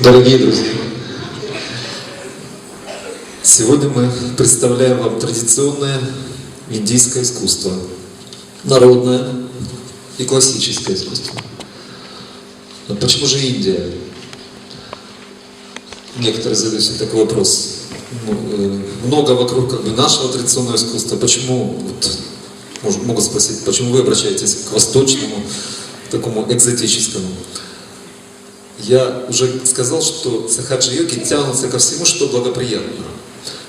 Дорогие друзья, сегодня мы представляем вам традиционное индийское искусство, народное и классическое искусство. Но почему же Индия? Некоторые задают себе такой вопрос. Ну, э, много вокруг как бы, нашего традиционного искусства. Почему, вот, могут спросить, почему вы обращаетесь к восточному, такому экзотическому? Я уже сказал, что сахаджи-йоги тянутся ко всему, что благоприятно.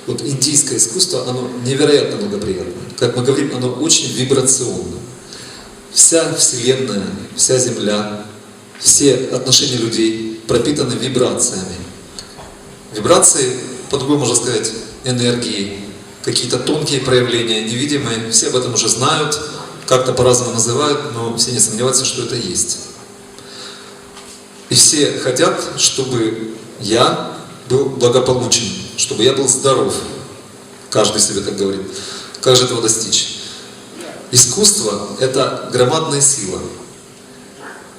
Вот индийское искусство, оно невероятно благоприятно. Как мы говорим, оно очень вибрационно. Вся Вселенная, вся Земля, все отношения людей пропитаны вибрациями. Вибрации, по-другому можно сказать, энергии, какие-то тонкие проявления, невидимые, все об этом уже знают, как-то по-разному называют, но все не сомневаются, что это есть. И все хотят, чтобы я был благополучен, чтобы я был здоров. Каждый себе так говорит. Как же этого достичь? Искусство – это громадная сила.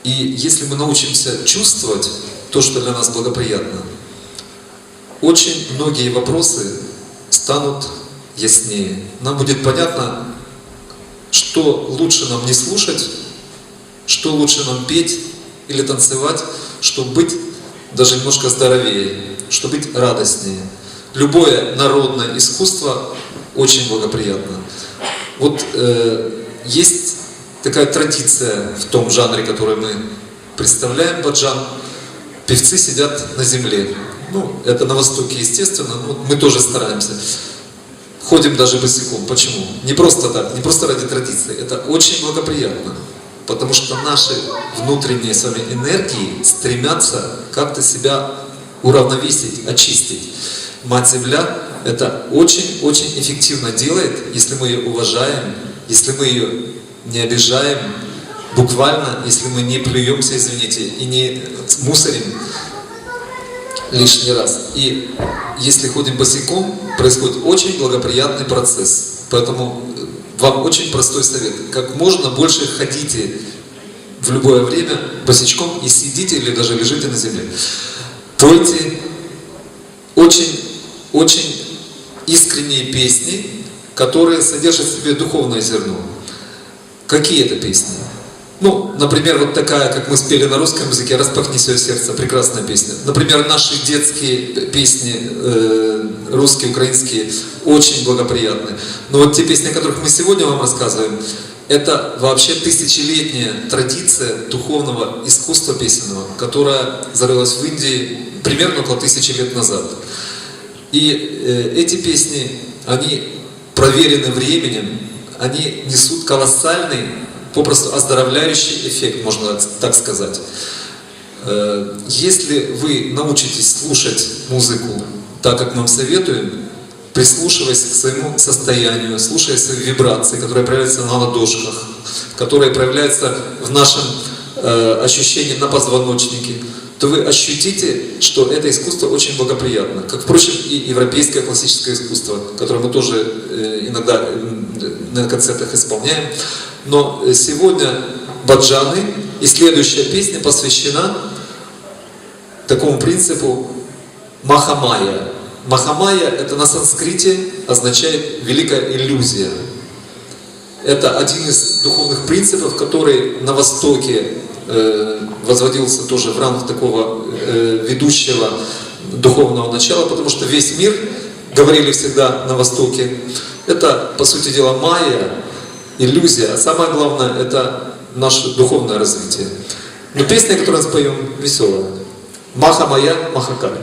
И если мы научимся чувствовать то, что для нас благоприятно, очень многие вопросы станут яснее. Нам будет понятно, что лучше нам не слушать, что лучше нам петь или танцевать, чтобы быть даже немножко здоровее, чтобы быть радостнее. Любое народное искусство очень благоприятно. Вот э, есть такая традиция в том жанре, который мы представляем, баджан. Певцы сидят на земле. Ну, это на Востоке, естественно, но мы тоже стараемся. Ходим даже босиком. Почему? Не просто так, не просто ради традиции. Это очень благоприятно. Потому что наши внутренние с вами энергии стремятся как-то себя уравновесить, очистить. Мать Земля это очень-очень эффективно делает, если мы ее уважаем, если мы ее не обижаем, буквально, если мы не плюемся, извините, и не мусорим лишний раз. И если ходим босиком, происходит очень благоприятный процесс. Поэтому вам очень простой совет. Как можно больше ходите в любое время босичком и сидите или даже лежите на земле. Пойте очень, очень искренние песни, которые содержат в себе духовное зерно. Какие это песни? Ну, например, вот такая, как мы спели на русском языке, «Распахни свое сердце», прекрасная песня. Например, наши детские песни, э, русские, украинские, очень благоприятны. Но вот те песни, о которых мы сегодня вам рассказываем, это вообще тысячелетняя традиция духовного искусства песенного, которая зарылась в Индии примерно около тысячи лет назад. И э, эти песни, они проверены временем, они несут колоссальный попросту оздоровляющий эффект, можно так сказать. Э, если вы научитесь слушать музыку так, как нам советуем, прислушиваясь к своему состоянию, слушая свои вибрации, которые проявляются на ладошках, которые проявляются в нашем э, ощущении на позвоночнике, то вы ощутите, что это искусство очень благоприятно. Как, впрочем, и европейское классическое искусство, которое мы тоже э, иногда на концертах исполняем. Но сегодня баджаны и следующая песня посвящена такому принципу Махамая. Махамая это на санскрите означает великая иллюзия. Это один из духовных принципов, который на Востоке э, возводился тоже в рамках такого э, ведущего духовного начала, потому что весь мир, говорили всегда на Востоке, это, по сути дела, майя, иллюзия, а самое главное, это наше духовное развитие. Но песня, которую мы споем, веселая. Маха моя, Махакаль.